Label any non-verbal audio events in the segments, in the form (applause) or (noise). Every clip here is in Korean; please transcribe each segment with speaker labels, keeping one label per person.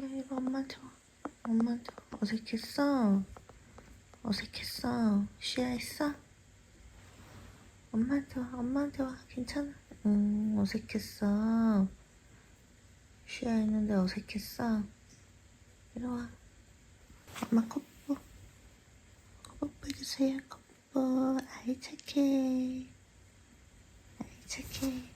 Speaker 1: 엄마한테 와. 엄마한테 와. 어색했어? 어색했어? 쉬야했어? 엄마한테 와. 엄마한테 와. 괜찮아? 응, 어색했어. 쉬야했는데 어색했어. 이리 와. 엄마 뽀뽀. 뽀뽀 해주세요. 뽀뽀. 아이 착해. 아이 착해.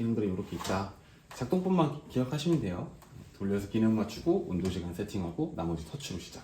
Speaker 2: 기능들이 이렇게 있다. 작동법만 기- 기억하시면 돼요. 돌려서 기능 맞추고 온도 시간 세팅하고 나머지 터치로 시작.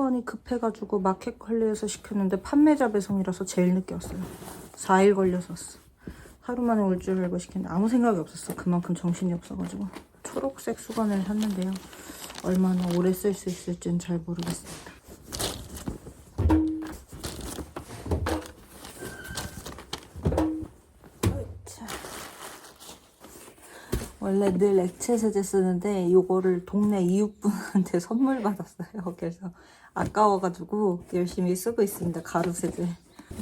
Speaker 3: 수건이 급해가지고 마켓 관리해서 시켰는데 판매자 배송이라서 제일 늦게 왔어요. 4일 걸려서 왔어. 하루 만에 올 줄 알고 시켰는데 아무 생각이 없었어. 그만큼 정신이 없어가지고. 초록색 수건을 샀는데요. 얼마나 오래 쓸 수 있을지는 잘 모르겠습니다. 원래 늘 액체 세제 쓰는데 이거를 동네 이웃분한테 (laughs) 선물 받았어요. 그래서 아까워가지고 열심히 쓰고 있습니다. 가루 세제.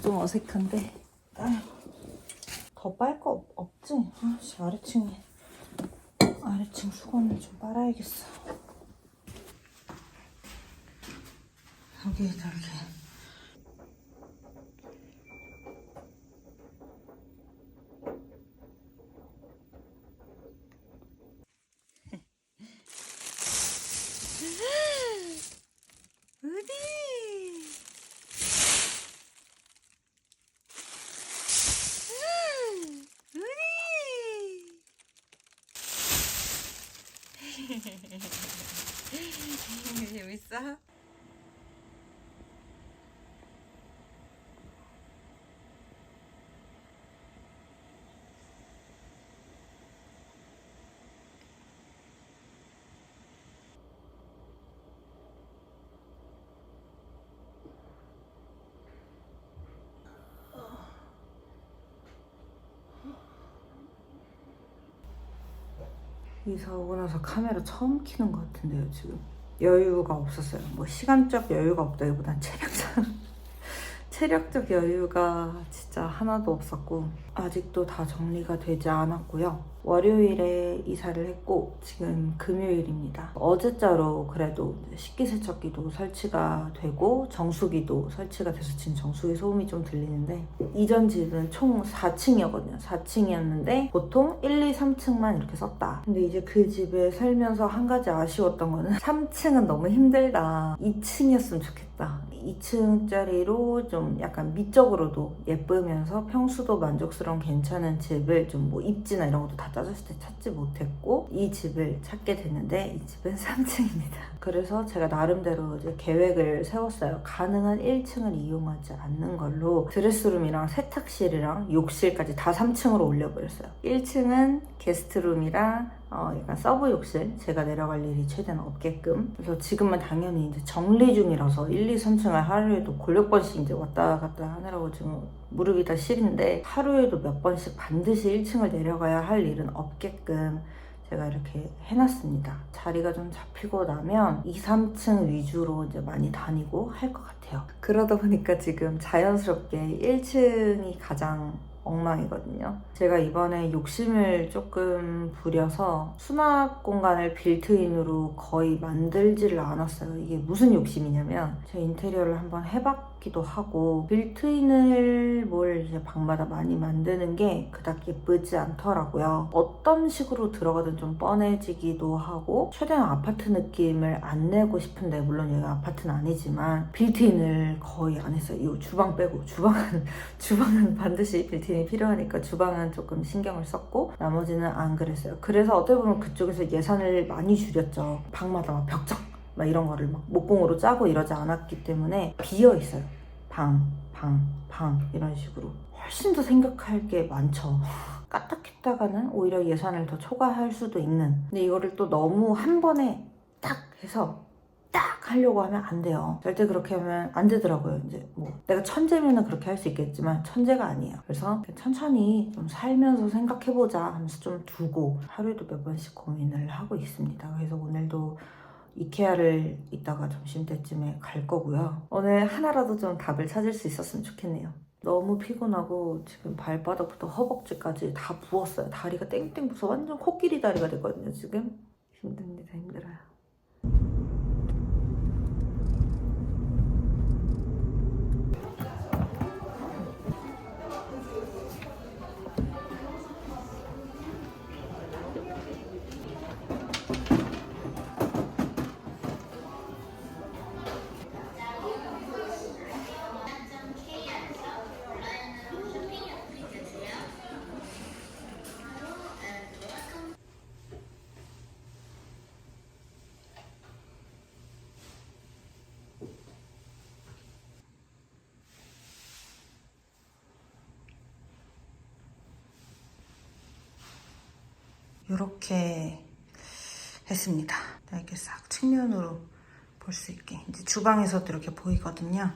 Speaker 3: 좀 어색한데. 더 빨 거 없지? 아씨 아래층에 아래층 수건을 좀 빨아야겠어. 여기에다 이렇게. 어디? 어디? (laughs) 재밌어? 이사 오고 나서 카메라 처음 키는 것 같은데요, 지금. 여유가 없었어요. 뭐 시간적 여유가 없다기보단 체력적 (laughs) 체력적 여유가 진짜 하나도 없었고 아직도 다 정리가 되지 않았고요. 월요일에 이사를 했고 지금 금요일입니다. 어제자로 그래도 식기세척기도 설치가 되고 정수기도 설치가 돼서 지금 정수기 소음이 좀 들리는데 이전 집은 총 4층이었거든요. 4층이었는데 보통 1, 2, 3층만 이렇게 썼다. 근데 이제 그 집에 살면서 한 가지 아쉬웠던 거는 3층은 너무 힘들다. 2층이었으면 좋겠다. 2층짜리로 좀 약간 미적으로도 예쁘면서 평수도 만족스러운 괜찮은 집을 좀 뭐 입지나 이런 것도 다 따졌을 때 찾지 못했고 이 집을 찾게 됐는데 이 집은 (laughs) 3층입니다. 그래서 제가 나름대로 이제 계획을 세웠어요. 가능한 1층을 이용하지 않는 걸로 드레스룸이랑 세탁실이랑 욕실까지 다 3층으로 올려버렸어요. 1층은 게스트룸이랑 어, 약간 서브 욕실 제가 내려갈 일이 최대한 없게끔 그래서 지금은 당연히 이제 정리 중이라서 1, 2, 3층을 하루에도 골몇 번씩 이제 왔다 갔다 하느라고 지금 무릎이 다 시린데 하루에도 몇 번씩 반드시 1층을 내려가야 할 일은 없게끔 제가 이렇게 해놨습니다. 자리가 좀 잡히고 나면 2, 3층 위주로 이제 많이 다니고 할 것 같아요. 그러다 보니까 지금 자연스럽게 1층이 가장 엉망이거든요. 제가 이번에 욕심을 조금 부려서 수납 공간을 빌트인으로 거의 만들지를 않았어요. 이게 무슨 욕심이냐면 제 인테리어를 한번 해봤 기도 하고 빌트인을 뭘 이제 방마다 많이 만드는 게 그닥 예쁘지 않더라고요. 어떤 식으로 들어가든 좀 뻔해지기도 하고 최대한 아파트 느낌을 안 내고 싶은데 물론 여기 아파트는 아니지만 빌트인을 거의 안 했어요. 이 주방 빼고 주방은 (laughs) 주방은 반드시 빌트인이 필요하니까 주방은 조금 신경을 썼고 나머지는 안 그랬어요. 그래서 어떻게 보면 그쪽에서 예산을 많이 줄였죠. 방마다 막 벽장 막 이런 거를 막 목공으로 짜고 이러지 않았기 때문에 비어 있어요. 방, 방, 방 이런 식으로 훨씬 더 생각할 게 많죠. (laughs) 까딱했다가는 오히려 예산을 더 초과할 수도 있는. 근데 이거를 또 너무 한 번에 딱 해서 딱 하려고 하면 안 돼요. 절대 그렇게 하면 안 되더라고요. 이제 뭐 내가 천재면은 그렇게 할 수 있겠지만 천재가 아니에요. 그래서 천천히 좀 살면서 생각해보자 하면서 좀 두고 하루에도 몇 번씩 고민을 하고 있습니다. 그래서 오늘도 이케아를 이따가 점심 때쯤에 갈 거고요. 오늘 하나라도 좀 답을 찾을 수 있었으면 좋겠네요. 너무 피곤하고 지금 발바닥부터 허벅지까지 다 부었어요. 다리가 땡땡 부서 완전 코끼리 다리가 됐거든요. 지금 힘듭니다. 힘들어요. 이렇게 했습니다. 이렇게 싹 측면으로 볼 수 있게 이제 주방에서도 이렇게 보이거든요.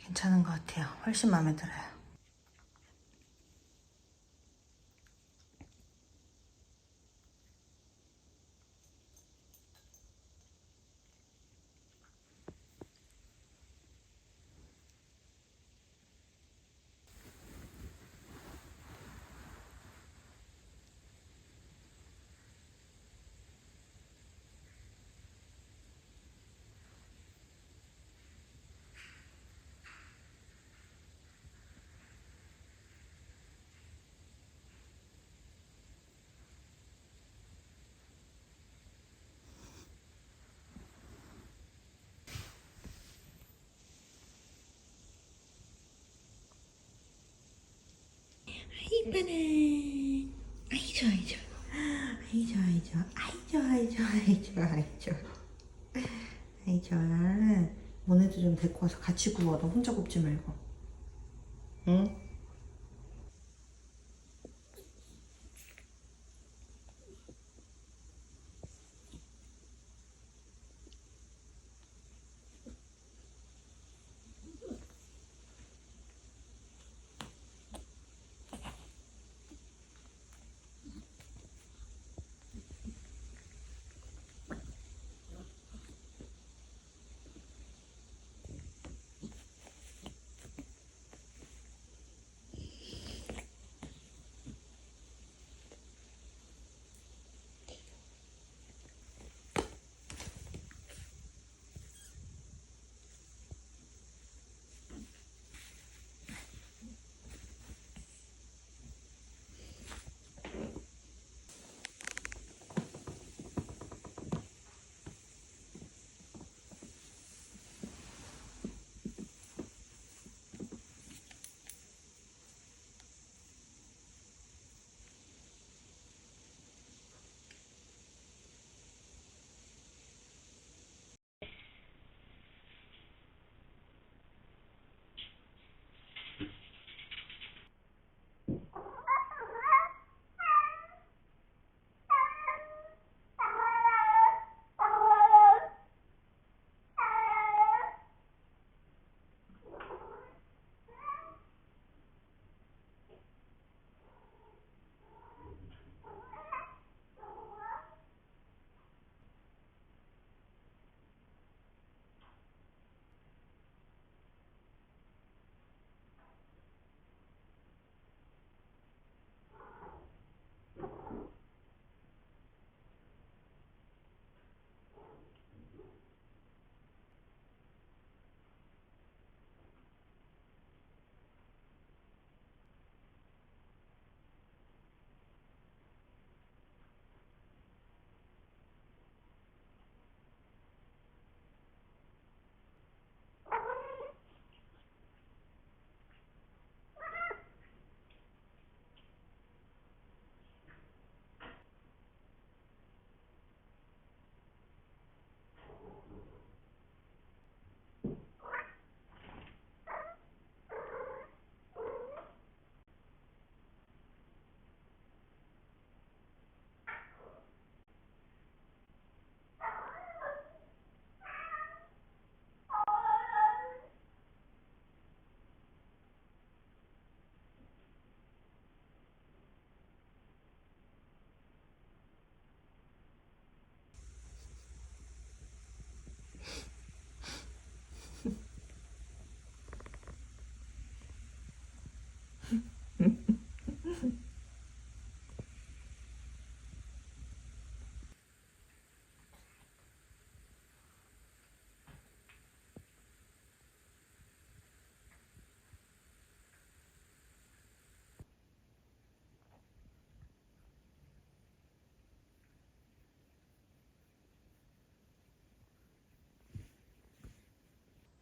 Speaker 3: 괜찮은 것 같아요. 훨씬 마음에 들어요. 이쁘네. 아이 좋아 아이 좋아. 아이 좋아 아이 좋아. 아이 좋아 아이 좋아 아이 좋아 아이 좋아. 아이 좋아. 모네도 좀 데리고 와서 같이 구워. 너 혼자 굽지 말고. 응?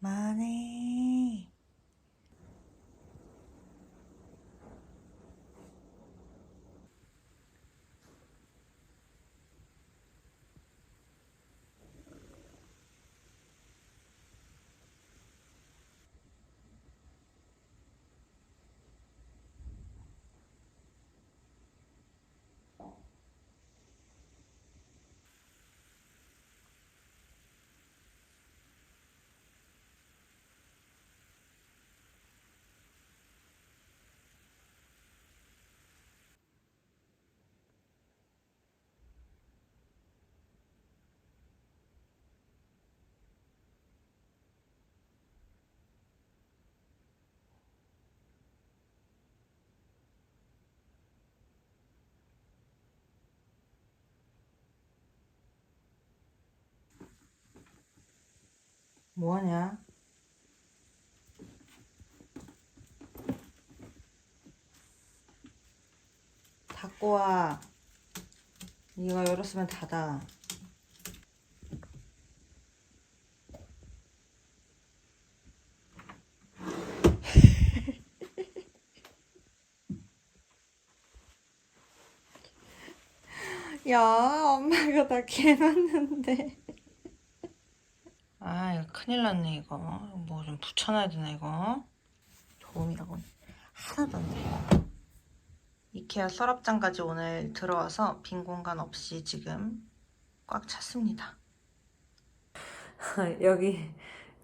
Speaker 1: 만해.
Speaker 3: 뭐하냐? 닫고 와. 네가 열었으면 닫아. (laughs) 야, 엄마가 나 개놨는데. 아, 이거 큰일 났네, 이거. 뭐 좀 붙여놔야 되나, 이거? 도움이라고 하나도 안 돼. 이케아 서랍장까지 오늘 들어와서 빈 공간 없이 지금 꽉 찼습니다. (laughs) 여기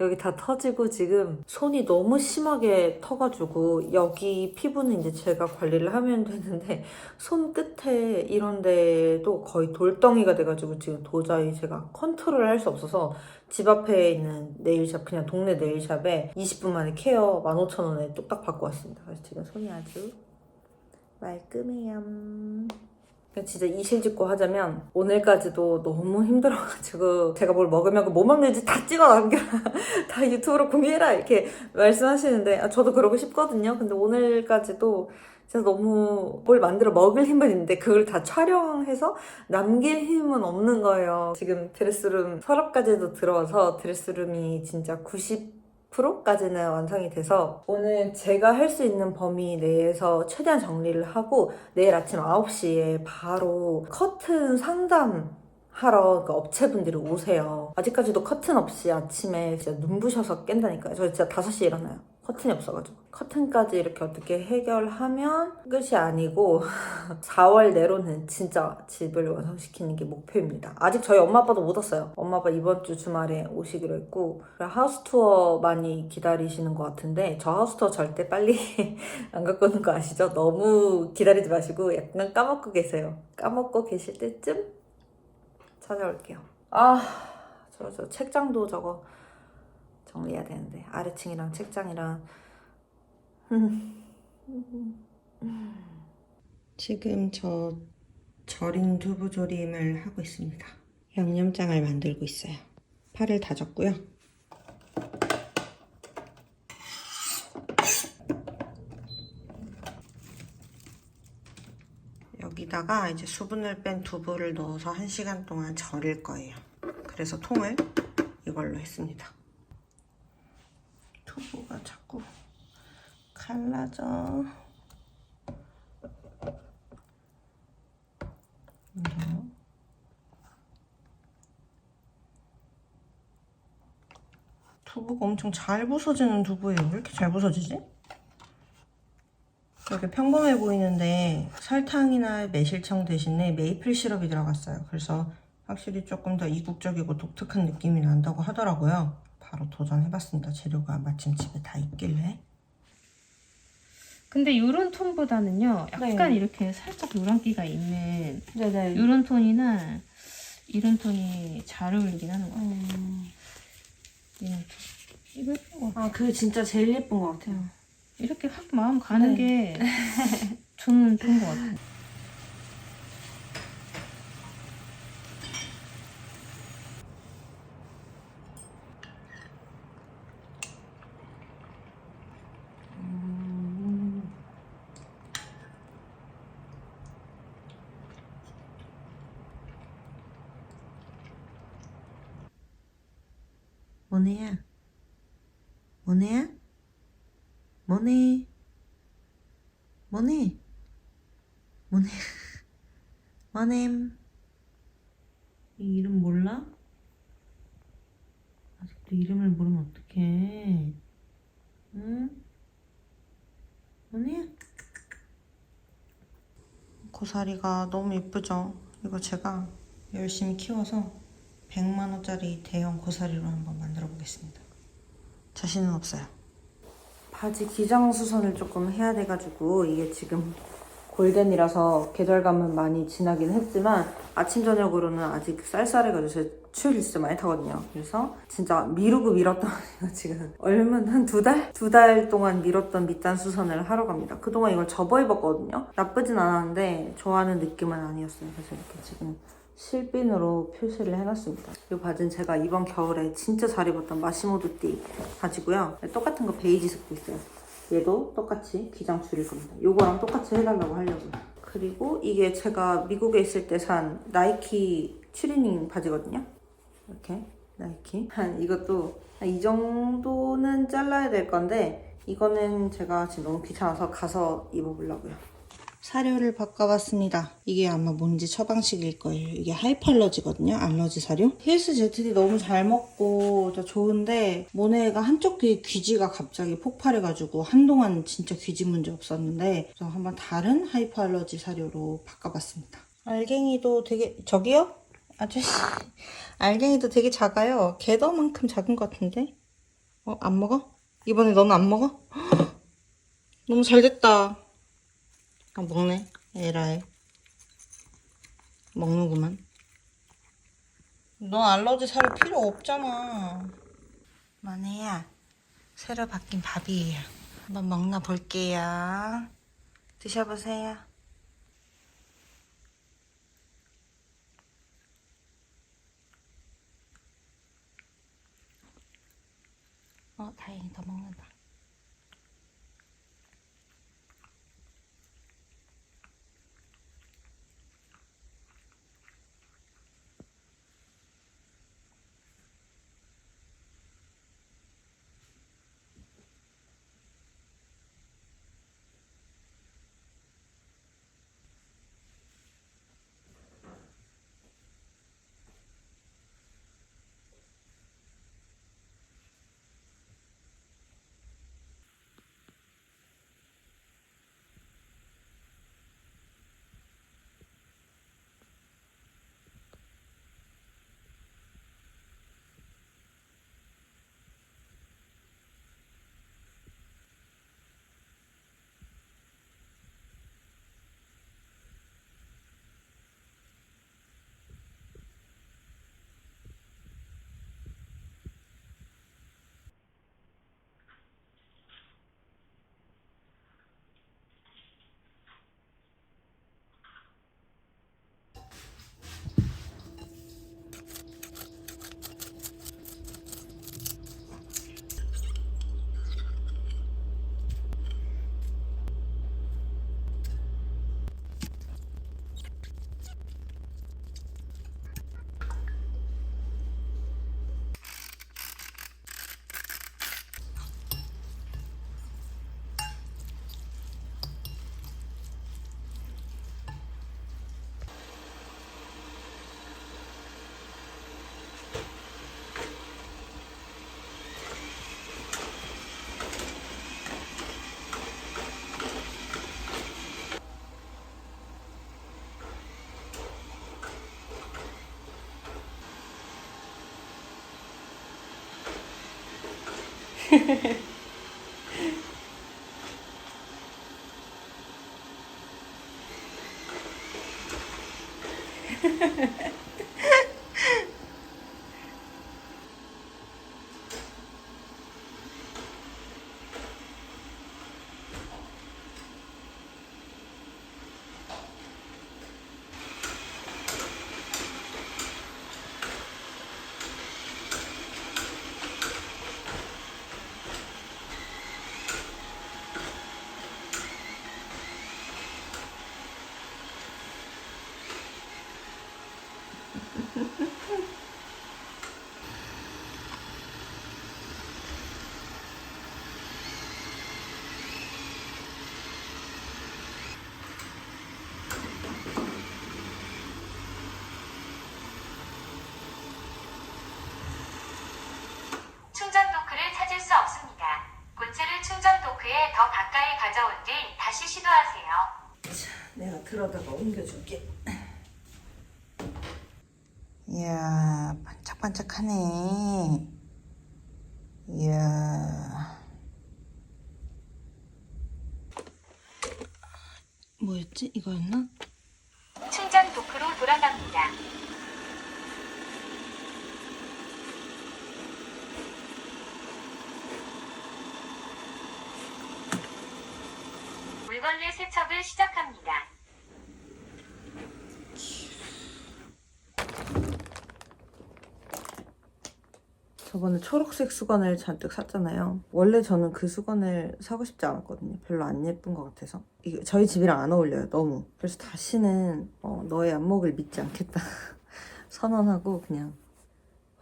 Speaker 3: 여기 다 터지고 지금 손이 너무 심하게 터가지고 여기 피부는 이제 제가 관리를 하면 되는데 (laughs) 손 끝에 이런 데도 거의 돌덩이가 돼가지고 지금 도저히 제가 컨트롤을 할수 없어서 집 앞에 있는 네일샵 그냥 동네 네일샵에 20분 만에 케어 15,000원에 뚝딱 받고 왔습니다. 그래서 지금 손이 아주 말끔해요. 진짜 이실 직고 하자면 오늘까지도 너무 힘들어가지고 제가 뭘 먹으면 뭐 먹는지 다 찍어 남겨라 (laughs) 다 유튜브로 공유해라. 이렇게 말씀하시는데 아, 저도 그러고 싶거든요. 근데 오늘까지도 진짜 너무 뭘 만들어 먹을 힘은 있는데 그걸 다 촬영해서 남길 힘은 없는 거예요. 지금 드레스룸 서랍까지도 들어와서 드레스룸이 진짜 90 프로까지는 완성이 돼서 오늘 제가 할 수 있는 범위 내에서 최대한 정리를 하고 내일 아침 9시에 바로 커튼 상담 하러 그러니까 업체분들이 오세요. 아직까지도 커튼 없이 아침에 진짜 눈부셔서 깬다니까요. 저 진짜 5시에 일어나요. 커튼이 없어가지고. 커튼까지 이렇게 어떻게 해결하면 끝이 아니고 (laughs) 4월 내로는 진짜 집을 완성시키는 게 목표입니다. 아직 저희 엄마 아빠도 못 왔어요. 엄마 아빠 이번 주 주말에 오시기로 했고 하우스 투어 많이 기다리시는 것 같은데 저 하우스 투어 절대 빨리 (laughs) 안 갖고 오는 거 아시죠? 너무 기다리지 마시고 약간 까먹고 계세요. 까먹고 계실 때쯤 찾아올게요. 아, 저, 저 책장도 저거 정리해야 되는데 아래층이랑 책장이랑 지금 저 절인 두부조림을 하고 있습니다. 양념장을 만들고 있어요. 파를 다졌고요. 여기다가 이제 수분을 뺀 두부를 넣어서 1시간 동안 절일 거예요. 그래서 통을 이걸로 했습니다. 두부가 자꾸 갈라져. 두부가 엄청 잘 부서지는 두부예요. 왜 이렇게 잘 부서지지? 이렇게 평범해 보이는데 설탕이나 매실청 대신에 메이플 시럽이 들어갔어요. 그래서 확실히 조금 더 이국적이고 독특한 느낌이 난다고 하더라고요. 바로 도전해봤습니다. 재료가 마침 집에 다 있길래.
Speaker 4: 근데 이런 톤보다는요, 약간
Speaker 3: 네.
Speaker 4: 이렇게 살짝 노란기가 있는
Speaker 3: 네네.
Speaker 4: 이런 톤이나 이런 톤이 잘 어울리긴 하는 것 같아요.
Speaker 3: 음...
Speaker 4: 이런 톤. 이거 예쁜 것 같아요.
Speaker 3: 아, 그게 진짜 제일 예쁜 것 같아요.
Speaker 4: 이렇게 확 마음 가는 게 저는 좋은 것 같아요.
Speaker 1: 뭐네야? 뭐네야? 뭐네? 뭐네? 뭐네? (laughs) 뭐넴? 이 이름 몰라? 아직도 이름을 모르면 어떡해? 응? 뭐네? 고사리가 너무 예쁘죠? 이거 제가 열심히 키워서 100만원짜리 대형 고사리로 한번 만들어 보겠습니다. 자신은 없어요.
Speaker 3: 바지 기장 수선을 조금 해야 돼가지고 이게 지금 골덴이라서 계절감은 많이 지나긴 했지만 아침 저녁으로는 아직 쌀쌀해가지고 제가 추위를 진짜 많이 타거든요. 그래서 진짜 미루고 미뤘던 (laughs) 지금 얼마 한두 달? 두 달 동안 미뤘던 밑단 수선을 하러 갑니다. 그동안 이걸 접어 입었거든요. 나쁘진 않았는데 좋아하는 느낌은 아니었어요. 그래서 이렇게 지금 실핀으로 표시를 해놨습니다. 이 바지는 제가 이번 겨울에 진짜 잘 입었던 마시모도띠 바지고요. 똑같은 거 베이지색도 있어요. 얘도 똑같이 기장 줄일 겁니다. 요거랑 똑같이 해달라고 하려고. 그리고 이게 제가 미국에 있을 때 산 나이키 추리닝 바지거든요. 이렇게 나이키. 한 이것도 한 이 정도는 잘라야 될 건데 이거는 제가 지금 너무 귀찮아서 가서 입어보려고요.
Speaker 1: 사료를 바꿔봤습니다. 이게 아마 뭔지 처방식일 거예요. 이게 하이팔러지거든요. 알러지 사료. 힐스 제트디 너무 잘 먹고 저 좋은데 모네가 한쪽 귀 귀지가 갑자기 폭발해가지고 한동안 진짜 귀지 문제 없었는데 그래서 한번 다른 하이퍼알러지 사료로 바꿔봤습니다. 알갱이도 되게 저기요? 아저씨 알갱이도 되게 작아요. 개더만큼 작은 것 같은데? 어? 안 먹어? 이번에 너는 안 먹어? (gasps) 너무 잘 됐다. 아, 먹네. 에라이. 먹는구만. 너 알러지 사료 필요 없잖아. 마네야, 새로 바뀐 밥이에요. 한번 먹나 볼게요. 드셔보세요. 어, 다행히 더먹 yeah (laughs) 뭐였지? 이거였나?
Speaker 5: 충전 도크로 돌아갑니다. 물걸레 세척을 시작합니다.
Speaker 3: 저번에 초록색 수건을 잔뜩 샀잖아요. 원래 저는 그 수건을 사고 싶지 않았거든요. 별로 안 예쁜 것 같아서. 이게 저희 집이랑 안 어울려요, 너무. 그래서 다시는 어, 너의 안목을 믿지 않겠다. (laughs) 선언하고 그냥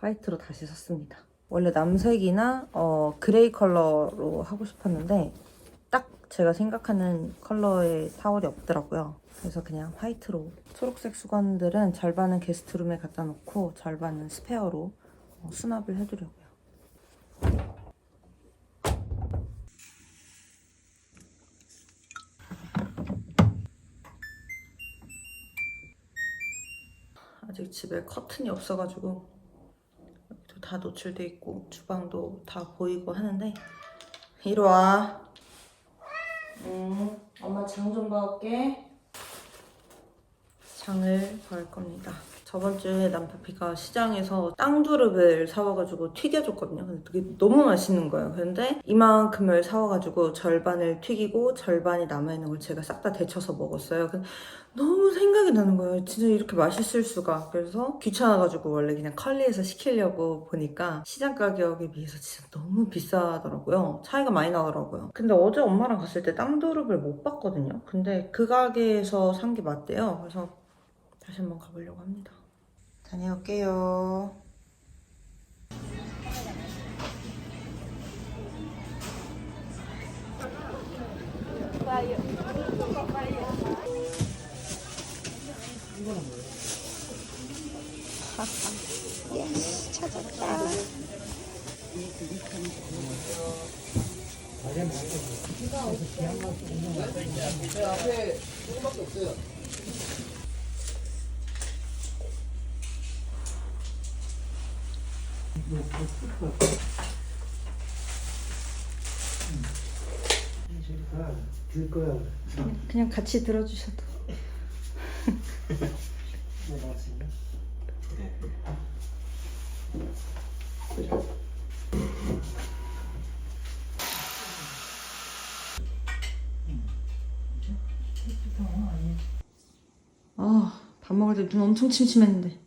Speaker 3: 화이트로 다시 샀습니다. 원래 남색이나 어, 그레이 컬러로 하고 싶었는데 딱 제가 생각하는 컬러의 타월이 없더라고요. 그래서 그냥 화이트로. 초록색 수건들은 절반은 게스트룸에 갖다 놓고 절반은 스페어로 어, 수납을 해두려고요. 아직 집에 커튼이 없어가지고 여기도 다 노출돼 있고 주방도 다 보이고 하는데 이리 와. 음, 엄마 장 좀 봐올게. 장을 볼 겁니다. 저번 주에 남파피가 시장에서 땅두릅을 사와가지고 튀겨줬거든요. 근데 그게 너무 맛있는 거예요. 근데 이만큼을 사와가지고 절반을 튀기고 절반이 남아있는 걸 제가 싹 다 데쳐서 먹었어요. 근데 너무 생각이 나는 거예요. 진짜 이렇게 맛있을 수가. 그래서 귀찮아가지고 원래 그냥 컬리에서 시키려고 보니까 시장 가격에 비해서 진짜 너무 비싸더라고요. 차이가 많이 나더라고요. 근데 어제 엄마랑 갔을 때 땅두릅을 못 봤거든요. 근데 그 가게에서 산 게 맞대요. 그래서 다시 한번 가보려고 합니다.
Speaker 1: 다녀올게요. 찾았다.
Speaker 3: 그냥 같이 들어주셔도. 아, 밥 먹을 때 눈 엄청 침침했는데.